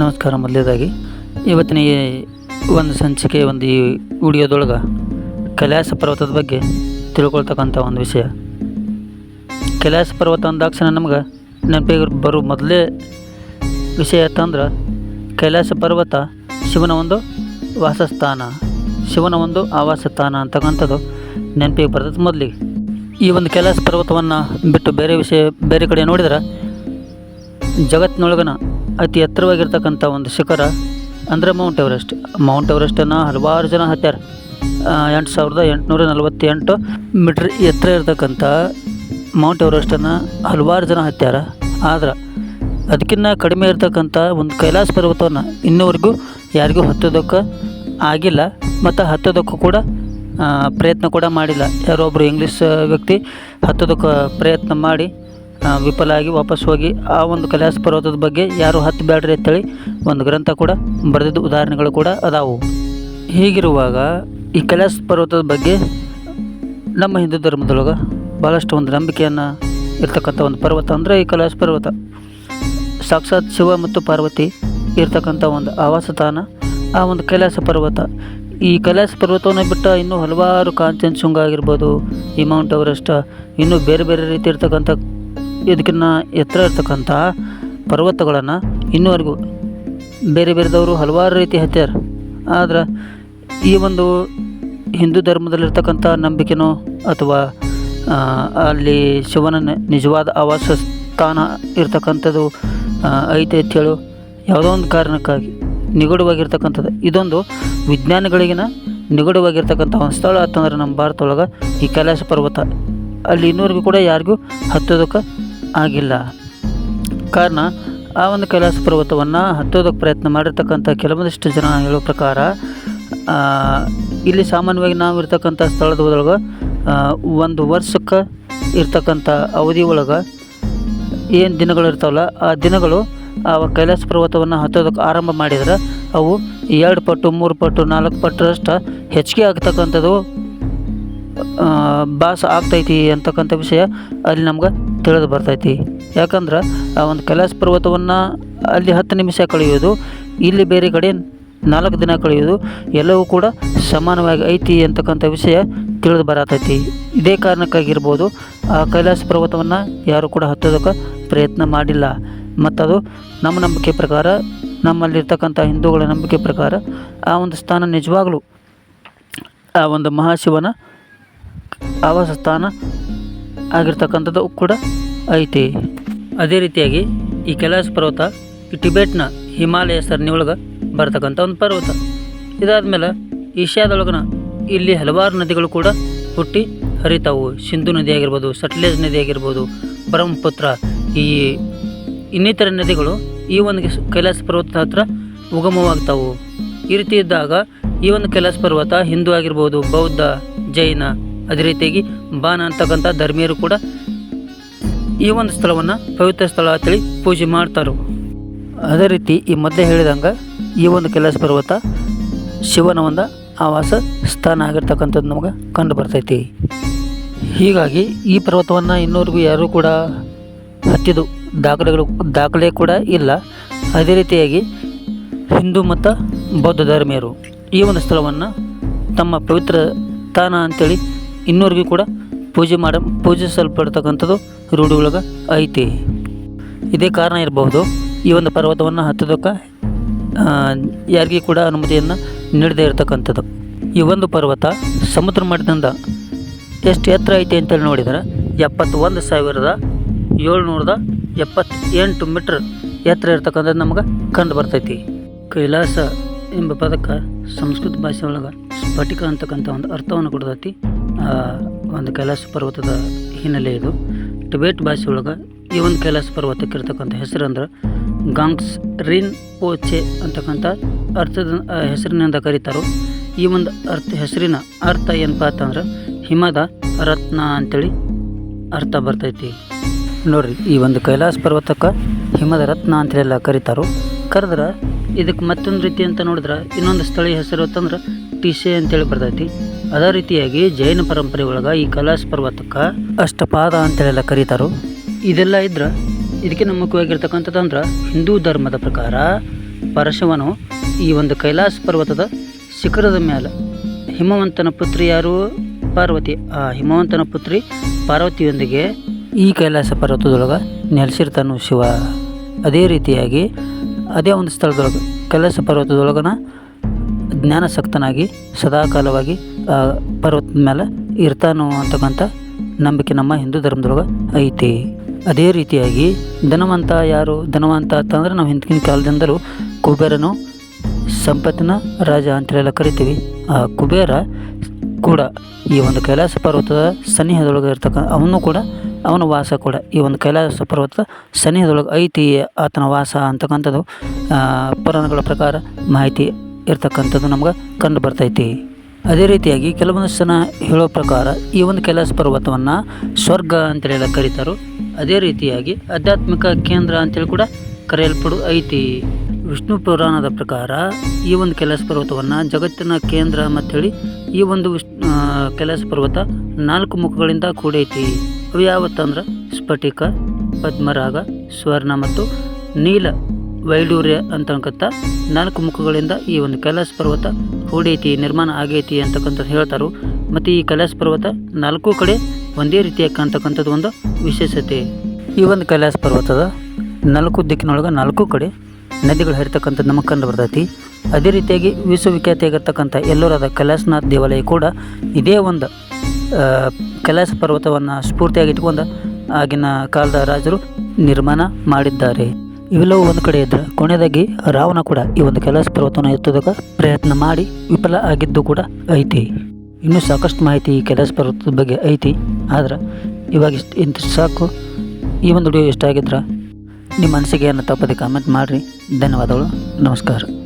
ನಮಸ್ಕಾರ ಮೊದಲೇದಾಗಿ. ಇವತ್ತಿನ ಈ ಒಂದು ಸಂಚಿಕೆ, ಒಂದು ಈ ವಿಡಿಯೋದೊಳಗೆ ಕೈಲಾಸ ಪರ್ವತದ ಬಗ್ಗೆ ತಿಳ್ಕೊಳ್ತಕ್ಕಂಥ ಒಂದು ವಿಷಯ. ಕೈಲಾಸ ಪರ್ವತ ಅಂದಾಕ್ಷಣ ನಮ್ಗೆ ನೆನಪಿಗೆ ಬರೋ ಮೊದಲೇ ವಿಷಯ ಅಂತಂದ್ರೆ, ಕೈಲಾಸ ಪರ್ವತ ಶಿವನ ಒಂದು ವಾಸಸ್ಥಾನ, ಶಿವನ ಒಂದು ಆವಾಸ ಸ್ಥಾನ ಅಂತಕ್ಕಂಥದ್ದು ನೆನಪಿಗೆ ಬರ್ತದೆ ಮೊದಲಿಗೆ. ಈ ಒಂದು ಕೈಲಾಸ ಪರ್ವತವನ್ನು ಬಿಟ್ಟು ಬೇರೆ ವಿಷಯ, ಬೇರೆ ಕಡೆ ನೋಡಿದ್ರೆ ಜಗತ್ತಿನೊಳಗನ ಅತಿ ಎತ್ತರವಾಗಿರ್ತಕ್ಕಂಥ ಒಂದು ಶಿಖರ ಅಂದರೆ ಮೌಂಟ್ ಎವರೆಸ್ಟ್. ಮೌಂಟ್ ಎವರೆಸ್ಟನ್ನು ಹಲವಾರು ಜನ ಹತ್ಯಾರ. ಎಂಟು ಸಾವಿರದ ಎಂಟುನೂರ ನಲವತ್ತೆಂಟು ಮೀಟ್ರ್ ಎತ್ತರ ಇರ್ತಕ್ಕಂಥ ಮೌಂಟ್ ಎವರೆಸ್ಟನ್ನು ಹಲವಾರು ಜನ ಹತ್ಯಾರ. ಆದ್ರೆ ಅದಕ್ಕಿಂತ ಕಡಿಮೆ ಇರತಕ್ಕಂಥ ಒಂದು ಕೈಲಾಸ ಪರ್ವತವನ್ನು ಇನ್ನೂವರೆಗೂ ಯಾರಿಗೂ ಹತ್ತೋದಕ್ಕೆ ಆಗಿಲ್ಲ. ಮತ್ತು ಹತ್ತೋದಕ್ಕೂ ಕೂಡ ಪ್ರಯತ್ನ ಕೂಡ ಮಾಡಿಲ್ಲ. ಯಾರೋ ಒಬ್ಬರು ಇಂಗ್ಲೀಷ್ ವ್ಯಕ್ತಿ ಹತ್ತೋದಕ್ಕೆ ಪ್ರಯತ್ನ ಮಾಡಿ ವಿಫಲ ಆಗಿ ವಾಪಸ್ ಹೋಗಿ ಆ ಒಂದು ಕೈಲಾಸ ಪರ್ವತದ ಬಗ್ಗೆ ಯಾರು ಹತ್ತು ಬ್ಯಾಡ್ರಿ ಅಂತೇಳಿ ಒಂದು ಗ್ರಂಥ ಕೂಡ ಬರೆದಿದ್ದ ಉದಾಹರಣೆಗಳು ಕೂಡ ಅದಾವು. ಹೀಗಿರುವಾಗ ಈ ಕೈಲಾಸ ಪರ್ವತದ ಬಗ್ಗೆ ನಮ್ಮ ಹಿಂದೂ ಧರ್ಮದೊಳಗೆ ಭಾಳಷ್ಟು ಒಂದು ನಂಬಿಕೆಯನ್ನು ಇರ್ತಕ್ಕಂಥ ಒಂದು ಪರ್ವತ ಅಂದರೆ ಈ ಕೈಲಾಸ ಪರ್ವತ. ಸಾಕ್ಷಾತ್ ಶಿವ ಮತ್ತು ಪಾರ್ವತಿ ಇರ್ತಕ್ಕಂಥ ಒಂದು ಆವಾಸ ತಾಣ, ಆ ಒಂದು ಕೈಲಾಸ ಪರ್ವತ. ಈ ಕೈಲಾಸ ಪರ್ವತವನ್ನು ಬಿಟ್ಟ ಇನ್ನೂ ಹಲವಾರು ಕಾಂಚನಶೃಂಗ ಆಗಿರ್ಬೋದು, ಈ ಮೌಂಟ್ ಎವರೆಸ್ಟ್, ಇನ್ನೂ ಬೇರೆ ಬೇರೆ ರೀತಿ ಇರ್ತಕ್ಕಂಥ ಇದಕ್ಕಿನ್ನ ಎತ್ತರ ಇರ್ತಕ್ಕಂಥ ಪರ್ವತಗಳನ್ನು ಇನ್ನೂವರೆಗೂ ಬೇರೆ ಬೇರೆದವರು ಹಲವಾರು ರೀತಿ ಹತ್ಯಾರ. ಆದ್ರೆ ಈ ಒಂದು ಹಿಂದೂ ಧರ್ಮದಲ್ಲಿರ್ತಕ್ಕಂಥ ನಂಬಿಕೆನೋ ಅಥವಾ ಅಲ್ಲಿ ಶಿವನ ನಿಜವಾದ ಆವಾಸ ಸ್ಥಾನ ಇರ್ತಕ್ಕಂಥದ್ದು ಐತೆ ಯಾವುದೋ ಒಂದು ಕಾರಣಕ್ಕಾಗಿ ನಿಗೂಢವಾಗಿರ್ತಕ್ಕಂಥದ್ದು. ಇದೊಂದು ವಿಜ್ಞಾನಿಗಳಿಗಿನ ನಿಗೂಢವಾಗಿರ್ತಕ್ಕಂಥ ಒಂದು ಸ್ಥಳ ಅಂತಂದ್ರೆ ನಮ್ಮ ಭಾರತ ಒಳಗೆ ಈ ಕೈಲಾಸ ಪರ್ವತ. ಅಲ್ಲಿ ಇನ್ನೂವರೆಗೂ ಕೂಡ ಯಾರಿಗೂ ಹತ್ತೋದಕ್ಕೆ ಆಗಿಲ್ಲ. ಕಾರಣ, ಆ ಒಂದು ಕೈಲಾಸ ಪರ್ವತವನ್ನು ಹತ್ತೋದಕ್ಕೆ ಪ್ರಯತ್ನ ಮಾಡಿರ್ತಕ್ಕಂಥ ಕೆಲವೊಂದಿಷ್ಟು ಜನ ಹೇಳೋ ಪ್ರಕಾರ ಇಲ್ಲಿ ಸಾಮಾನ್ಯವಾಗಿ ನಾವು ಇರ್ತಕ್ಕಂಥ ಸ್ಥಳದ ಒಳಗೆ ಒಂದು ವರ್ಷಕ್ಕೆ ಇರ್ತಕ್ಕಂಥ ಅವಧಿ ಒಳಗೆ ಏನು ದಿನಗಳು ಇರ್ತಾವಲ್ಲ, ಆ ದಿನಗಳು ಆ ಕೈಲಾಸ ಪರ್ವತವನ್ನು ಹತ್ತೋದಕ್ಕೆ ಆರಂಭ ಮಾಡಿದ್ರೆ ಅವು ಎರಡು ಪಟ್ಟು, ಮೂರು ಪಟ್ಟು, ನಾಲ್ಕು ಪಟ್ಟರಷ್ಟು ಹೆಚ್ಚಿಗೆ ಆಗ್ತಕ್ಕಂಥದ್ದು ಭಾಸ ಆಗ್ತೈತಿ ಅಂತಕ್ಕಂಥ ವಿಷಯ ಅಲ್ಲಿ ನಮ್ಗೆ ತಿಳಿದು ಬರ್ತೈತಿ. ಯಾಕಂದ್ರೆ ಆ ಒಂದು ಕೈಲಾಸ ಪರ್ವತವನ್ನು ಅಲ್ಲಿ ಹತ್ತು ನಿಮಿಷ ಕಳೆಯೋದು ಇಲ್ಲಿ ಬೇರೆ ಕಡೆ ನಾಲ್ಕು ದಿನ ಕಳೆಯೋದು ಎಲ್ಲವೂ ಕೂಡ ಸಮಾನವಾಗಿ ಐತಿ ಅಂತಕ್ಕಂಥ ವಿಷಯ ತಿಳಿದು ಬರತೈತಿ. ಇದೇ ಕಾರಣಕ್ಕಾಗಿರ್ಬೋದು ಆ ಕೈಲಾಸ ಪರ್ವತವನ್ನು ಯಾರು ಕೂಡ ಹತ್ತೋದಕ್ಕೆ ಪ್ರಯತ್ನ ಮಾಡಿಲ್ಲ. ಮತ್ತದು ನಮ್ಮ ನಂಬಿಕೆ ಪ್ರಕಾರ, ನಮ್ಮಲ್ಲಿರ್ತಕ್ಕಂಥ ಹಿಂದೂಗಳ ನಂಬಿಕೆ ಪ್ರಕಾರ ಆ ಒಂದು ಸ್ಥಾನ ನಿಜವಾಗಲೂ ಆ ಒಂದು ಮಹಾಶಿವನ ಆವಾಸ ಸ್ಥಾನ ಆಗಿರ್ತಕ್ಕಂಥದ್ದು ಕೂಡ ಐತಿ. ಅದೇ ರೀತಿಯಾಗಿ ಈ ಕೈಲಾಸ ಪರ್ವತ ಈ ಟಿಬೆಟ್ನ ಹಿಮಾಲಯ ಸರಣಿ ಒಳಗೆ ಬರ್ತಕ್ಕಂಥ ಒಂದು ಪರ್ವತ. ಇದಾದ್ಮೇಲೆ ಏಷ್ಯಾದೊಳಗನ ಇಲ್ಲಿ ಹಲವಾರು ನದಿಗಳು ಕೂಡ ಹುಟ್ಟಿ ಹರಿತಾವು. ಸಿಂಧು ನದಿ ಆಗಿರ್ಬೋದು, ಸಟ್ಲೇಜ್ ನದಿ ಆಗಿರ್ಬೋದು, ಬ್ರಹ್ಮಪುತ್ರ, ಈ ಇನ್ನಿತರ ನದಿಗಳು ಈ ಒಂದು ಕೈಲಾಸ ಪರ್ವತದ ಹತ್ರ ಉಗಮವಾಗ್ತಾವು. ಈ ರೀತಿ ಇದ್ದಾಗ ಈ ಒಂದು ಕೈಲಾಸ ಪರ್ವತ ಹಿಂದೂ ಆಗಿರ್ಬೋದು, ಬೌದ್ಧ, ಜೈನ ಅದೇ ರೀತಿಯಾಗಿ ಬಾನ ಅಂತಕ್ಕಂಥ ಧರ್ಮೀಯರು ಕೂಡ ಈ ಒಂದು ಸ್ಥಳವನ್ನು ಪವಿತ್ರ ಸ್ಥಳ ಅಂತೇಳಿ ಪೂಜೆ ಮಾಡ್ತಾರೆ. ಅದೇ ರೀತಿ ಈ ಮೊದಲೇ ಹೇಳಿದಂಗೆ ಈ ಒಂದು ಕೆಲಸ ಪರ್ವತ ಶಿವನ ಒಂದು ಆವಾಸ ಸ್ಥಾನ ಆಗಿರ್ತಕ್ಕಂಥದ್ದು ನಮಗೆ ಕಂಡು ಬರ್ತೈತಿ. ಹೀಗಾಗಿ ಈ ಪರ್ವತವನ್ನು ಇನ್ನೂರಿಗೂ ಯಾರೂ ಕೂಡ ಹತ್ತಿದ್ದು ದಾಖಲೆಗಳು ದಾಖಲೆ ಕೂಡ ಇಲ್ಲ. ಅದೇ ರೀತಿಯಾಗಿ ಹಿಂದೂ ಮತ್ತು ಬೌದ್ಧ ಧರ್ಮೀಯರು ಈ ಒಂದು ಸ್ಥಳವನ್ನು ತಮ್ಮ ಪವಿತ್ರ ತಾಣ ಅಂತೇಳಿ ಇನ್ನೂವರೆಗೂ ಕೂಡ ಪೂಜೆ ಮಾಡ ಪೂಜಿಸಲ್ಪಡ್ತಕ್ಕಂಥದ್ದು ರೂಢಿ ಒಳಗೆ ಐತಿ. ಇದೇ ಕಾರಣ ಇರಬಹುದು. ಈ ಒಂದು ಪರ್ವತವನ್ನು ಹತ್ತೋದಕ್ಕೆ ಯಾರಿಗೂ ಕೂಡ ಅನುಮತಿಯನ್ನು ನೀಡದೇ ಇರತಕ್ಕಂಥದ್ದು. ಈ ಒಂದು ಪರ್ವತ ಸಮುದ್ರ ಮಟ್ಟದಿಂದ ಎಷ್ಟು ಎತ್ತರ ಐತಿ ಅಂತೇಳಿ ನೋಡಿದರೆ, ಎಪ್ಪತ್ತೊಂದು ಸಾವಿರದ ಏಳ್ನೂರದ ಎಪ್ಪತ್ತೆಂಟು ಮೀಟ್ರ್ ಎತ್ತರ ಇರ್ತಕ್ಕಂಥದ್ದು ನಮಗೆ ಕಂಡು ಬರ್ತೈತಿ. ಕೈಲಾಸ ಎಂಬ ಪದಕ್ಕೆ ಸಂಸ್ಕೃತ ಭಾಷೆ ಒಳಗೆ ಸ್ಫಟಿಕ ಅಂತಕ್ಕಂಥ ಒಂದು ಅರ್ಥವನ್ನು ಕೊಡ್ತೈತಿ. ಒಂದು ಕೈಲಾಸ ಪರ್ವತದ ಹಿನ್ನೆಲೆ ಇದು. ಟಿಬೇಟ್ ಭಾಷೆ ಒಳಗೆ ಈ ಒಂದು ಕೈಲಾಸ ಪರ್ವತಕ್ಕೆ ಇರ್ತಕ್ಕಂಥ ಹೆಸರು ಅಂದ್ರೆ ಗಾಂಗ್ಸ್ ರಿನ್ ಪೋಚೆ ಅಂತಕ್ಕಂಥ ಅರ್ಥದ ಹೆಸರಿನಿಂದ ಕರೀತಾರೋ. ಈ ಒಂದು ಅರ್ಥ, ಹೆಸರಿನ ಅರ್ಥ ಏನಪ್ಪ ಅಂತಂದ್ರೆ ಹಿಮದ ರತ್ನ ಅಂತೇಳಿ ಅರ್ಥ ಬರ್ತೈತಿ. ನೋಡ್ರಿ, ಈ ಒಂದು ಕೈಲಾಸ ಪರ್ವತಕ್ಕೆ ಹಿಮದ ರತ್ನ ಅಂತೇಳೆಲ್ಲ ಕರೀತಾರೋ. ಕರೆದ್ರೆ ಇದಕ್ಕೆ ಮತ್ತೊಂದು ರೀತಿ ಅಂತ ನೋಡಿದ್ರೆ ಇನ್ನೊಂದು ಸ್ಥಳೀಯ ಹೆಸರು ಅಂತಂದ್ರೆ ಟಿಶೆ ಅಂತೇಳಿ ಬರ್ತೈತಿ. ಅದೇ ರೀತಿಯಾಗಿ ಜೈನ ಪರಂಪರೆ ಒಳಗೆ ಈ ಕೈಲಾಸ ಪರ್ವತಕ್ಕೆ ಅಷ್ಟಪಾದ ಅಂತೇಳೆಲ್ಲ ಕರೀತಾರೋ. ಇದೆಲ್ಲ ಇದ್ರೆ ಇದಕ್ಕೆ ಮುಖ್ಯವಾಗಿರ್ತಕ್ಕಂಥದ್ದು ಅಂದ್ರೆ ಹಿಂದೂ ಧರ್ಮದ ಪ್ರಕಾರ ಪರಶವನು ಈ ಒಂದು ಕೈಲಾಸ ಪರ್ವತದ ಶಿಖರದ ಮೇಲೆ ಹಿಮವಂತನ ಪುತ್ರಿ ಯಾರು? ಪಾರ್ವತಿ. ಆ ಹಿಮವಂತನ ಪುತ್ರಿ ಪಾರ್ವತಿಯೊಂದಿಗೆ ಈ ಕೈಲಾಸ ಪರ್ವತದೊಳಗೆ ನೆಲೆಸಿರ್ತಾನು ಶಿವ. ಅದೇ ರೀತಿಯಾಗಿ ಅದೇ ಒಂದು ಸ್ಥಳದೊಳಗೆ ಕೈಲಾಸ ಪರ್ವತದೊಳಗನ ಜ್ಞಾನಸಕ್ತನಾಗಿ ಸದಾಕಾಲವಾಗಿ ಪರ್ವತದ ಮೇಲೆ ಇರ್ತಾನೋ ಅಂತಕ್ಕಂಥ ನಂಬಿಕೆ ನಮ್ಮ ಹಿಂದೂ ಧರ್ಮದೊಳಗೆ ಐತಿ. ಅದೇ ರೀತಿಯಾಗಿ ಧನವಂತ ಯಾರು? ಧನವಂತ ಅಂತಂದ್ರೆ ನಾವು ಹಿಂದಿನ ಕಾಲದಿಂದಲೂ ಕುಬೇರನು ಸಂಪತ್ತಿನ ರಾಜ ಅಂತೇಳೆಲ್ಲ ಕರಿತೀವಿ. ಆ, ಕುಬೇರ ಕೂಡ ಈ ಒಂದು ಕೈಲಾಸ ಪರ್ವತದ ಸನಿಹದೊಳಗೆ ಇರ್ತಕ್ಕ, ಅವನು ಕೂಡ ಅವನ ವಾಸ ಕೂಡ ಈ ಒಂದು ಕೈಲಾಸ ಪರ್ವತದ ಸನಿಹದೊಳಗೆ ಐತಿ ಆತನ ವಾಸ ಅಂತಕ್ಕಂಥದ್ದು ಪುರಾಣಗಳ ಪ್ರಕಾರ ಮಾಹಿತಿ ಇರ್ತಕ್ಕಂಥದ್ದು ನಮ್ಗೆ ಕಂಡು ಬರ್ತೈತಿ. ಅದೇ ರೀತಿಯಾಗಿ ಕೆಲವೊಂದು ಜನ ಹೇಳೋ ಪ್ರಕಾರ ಈ ಒಂದು ಕೈಲಾಸ ಪರ್ವತವನ್ನು ಸ್ವರ್ಗ ಅಂತೇಳಿ ಕರೀತಾರೋ, ಅದೇ ರೀತಿಯಾಗಿ ಆಧ್ಯಾತ್ಮಿಕ ಕೇಂದ್ರ ಅಂತೇಳಿ ಕೂಡ ಕರೆಯಲ್ಪಡು ಐತಿ. ವಿಷ್ಣು ಪುರಾಣದ ಪ್ರಕಾರ ಈ ಒಂದು ಕೈಲಾಸ ಪರ್ವತವನ್ನು ಜಗತ್ತಿನ ಕೇಂದ್ರ ಅಂತೇಳಿ ಈ ಒಂದು ವಿಷ್ಣು ಕೈಲಾಸ ಪರ್ವತ ನಾಲ್ಕು ಮುಖಗಳಿಂದ ಕೂಡೈತಿ. ಅವು ಯಾವತ್ತಂದ್ರೆ ಸ್ಫಟಿಕ, ಪದ್ಮರಾಗ, ಸ್ವರ್ಣ ಮತ್ತು ನೀಲ. ವೈಡೂರ್ಯ ಅಂತಕ್ಕಂಥ ನಾಲ್ಕು ಮುಖಗಳಿಂದ ಈ ಒಂದು ಕೈಲಾಸ ಪರ್ವತ ಹೂಡೈತಿ, ನಿರ್ಮಾಣ ಆಗೈತಿ ಅಂತಕ್ಕಂಥದ್ದು ಹೇಳ್ತಾರೆ. ಮತ್ತು ಈ ಕೈಲಾಸ ಪರ್ವತ ನಾಲ್ಕು ಕಡೆ ಒಂದೇ ರೀತಿಯಾಗಿ ಕಾಣ್ತಕ್ಕಂಥದ್ದು ಒಂದು ವಿಶೇಷತೆ. ಈ ಒಂದು ಕೈಲಾಸ ಪರ್ವತದ ನಾಲ್ಕು ದಿಕ್ಕಿನೊಳಗೆ ನಾಲ್ಕು ಕಡೆ ನದಿಗಳು ಹರಿತಕ್ಕಂಥದ್ದು ನಮಗೆ ಕಂಡು ಬರ್ತೈತಿ. ಅದೇ ರೀತಿಯಾಗಿ ವಿಶ್ವವಿಖ್ಯಾತಿಯಾಗಿರ್ತಕ್ಕಂಥ ಎಲ್ಲರಾದ ಕೈಲಾಸನಾಥ್ ದೇವಾಲಯ ಕೂಡ ಇದೇ ಒಂದು ಕೈಲಾಸ ಪರ್ವತವನ್ನು ಸ್ಫೂರ್ತಿಯಾಗಿ ಇಟ್ಕೊಂಡು ಆಗಿನ ಕಾಲದ ರಾಜರು ನಿರ್ಮಾಣ ಮಾಡಿದ್ದಾರೆ. ಇವೆಲ್ಲವೂ ಒಂದು ಕಡೆ ಇದ್ರೆ ಕೊನೆಯದಾಗಿ ರಾವಣ ಕೂಡ ಈ ಒಂದು ಕೆಲಸ ಪರ್ವತವನ್ನು ಎತ್ತೋದಕ್ಕೆ ಪ್ರಯತ್ನ ಮಾಡಿ ವಿಫಲ ಆಗಿದ್ದು ಕೂಡ ಐತಿ. ಇನ್ನೂ ಸಾಕಷ್ಟು ಮಾಹಿತಿ ಈ ಕೆಲಸ ಪರ್ವತದ ಬಗ್ಗೆ ಐತಿ. ಆದ್ರೆ ಇವಾಗ ಇಷ್ಟು ಇಂತ ಸಾಕು. ಈ ಒಂದು ವಿಡಿಯೋ ಇಷ್ಟ ಆಗಿದ್ರೆ ನಿಮ್ಮ ಏನು ತಪ್ಪದೆ ಕಾಮೆಂಟ್ ಮಾಡಿರಿ. ಧನ್ಯವಾದಗಳು. ನಮಸ್ಕಾರ.